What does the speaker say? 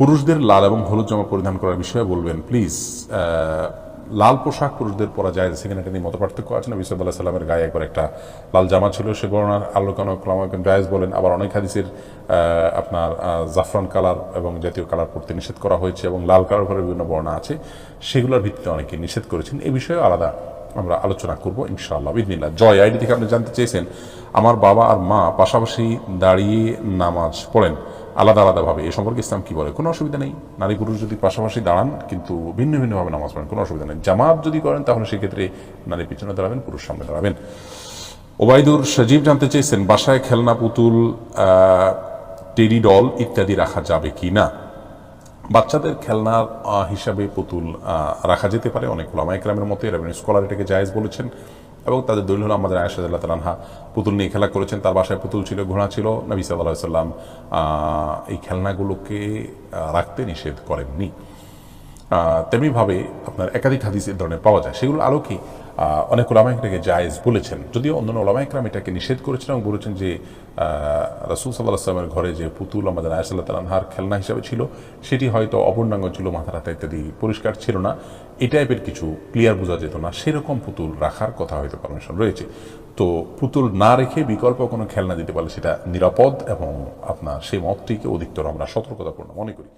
পুরুষদের লাল এবং হলুদ জামা পরিধান করার বিষয়ে বলবেন প্লিজ লাল পোশাক পুরুষদের পরা যায়। সেখানে এটা নিয়ে মত পার্থক্য আছে। না বিশ্বদুল্লাহ সাল্লামের গায়ে একবার একটা লাল জামা ছিল, সে বর্ণার আলোকানো ক্লামাকান জায়েজ বলেন, আবার অনেক হাদিসের আপনার জাফরান কালার এবং জাতীয় কালার পড়তে নিষেধ করা হয়েছে এবং লাল কালার করে বিভিন্ন বর্ণা আছে। সেগুলোর ভিত্তিতে অনেকে নিষেধ করেছেন। এই বিষয়ে আলাদা আমরা আলোচনা করব ইনশাআল্লাহ। বিদিনিল্লা জয় আইডি থেকে আপনি জানতে চেয়েছেন, আমার বাবা আর মা পাশাপাশি দাঁড়িয়ে নামাজ পড়েন। আলাদা আলাদাভাবে এ সম্পর্কে ইসলাম কি বলে? কোনো অসুবিধা নেই। নারী পুরুষ যদি পাশাপাশি দাঁড়ান কিন্তু ভিন্ন ভিন্নভাবে নামাজ পড়েন কোনো অসুবিধা নেই। জামাত যদি করেন তাহলে সেক্ষেত্রে নারী পিছনে দাঁড়াবেন পুরুষ সামনে দাঁড়াবেন। ওবায়দুর সজীব জানতে চেয়েছেন বাসায় খেলনা পুতুল আহ, টেডি ডল ইত্যাদি রাখা যাবে কি না? বাচ্চাদের খেলনার হিসাবে পুতুল রাখা যেতে পারে। অনেক ওলামা একরামের মতে রেভিনিউ স্কলার এটাকে জায়েজ বলেছেন। এবং তাদের দলিল হলো আমাদের আয়সা আল্লাহ তালানহা পুতুল নিয়ে খেলা করেছেন। তার বাসায় পুতুল ছিল ঘোড়া ছিল। নবী সাল্লাহ সাল্লাম এই খেলনাগুলোকে রাখতে নিষেধ করেননি। তেমনিভাবে আপনার একাধিক হাদিস এ ধরনের পাওয়া যায়। সেগুলো আরও আহ, অনেক ওলামা জায়েজ বলেছেন। যদিও অন্য ওলামা একরাম এটাকে নিষেধ করেছেন এবং বলেছেন যে রাসুল সাল্লাহ আসলামের ঘরে যে পুতুল আমাদের আয়সাল্লাহ তালানহার খেলনা হিসাবে ছিল, সেটি হয়তো অপূর্ণাঙ্গ ছিল মাথা রাতা ইত্যাদি পরিষ্কার ছিল না। এই টাইপের কিছু ক্লিয়ার বোঝা যেত না। সেরকম পুতুল রাখার কথা হয়তো পারমিশন রয়েছে। তো পুতুল না রেখে বিকল্প কোনো খেলনা দিতে পারলে সেটা নিরাপদ এবং আপনার সেই মতটিকে অধিকতর আমরা সতর্কতাপূর্ণ মনে করি।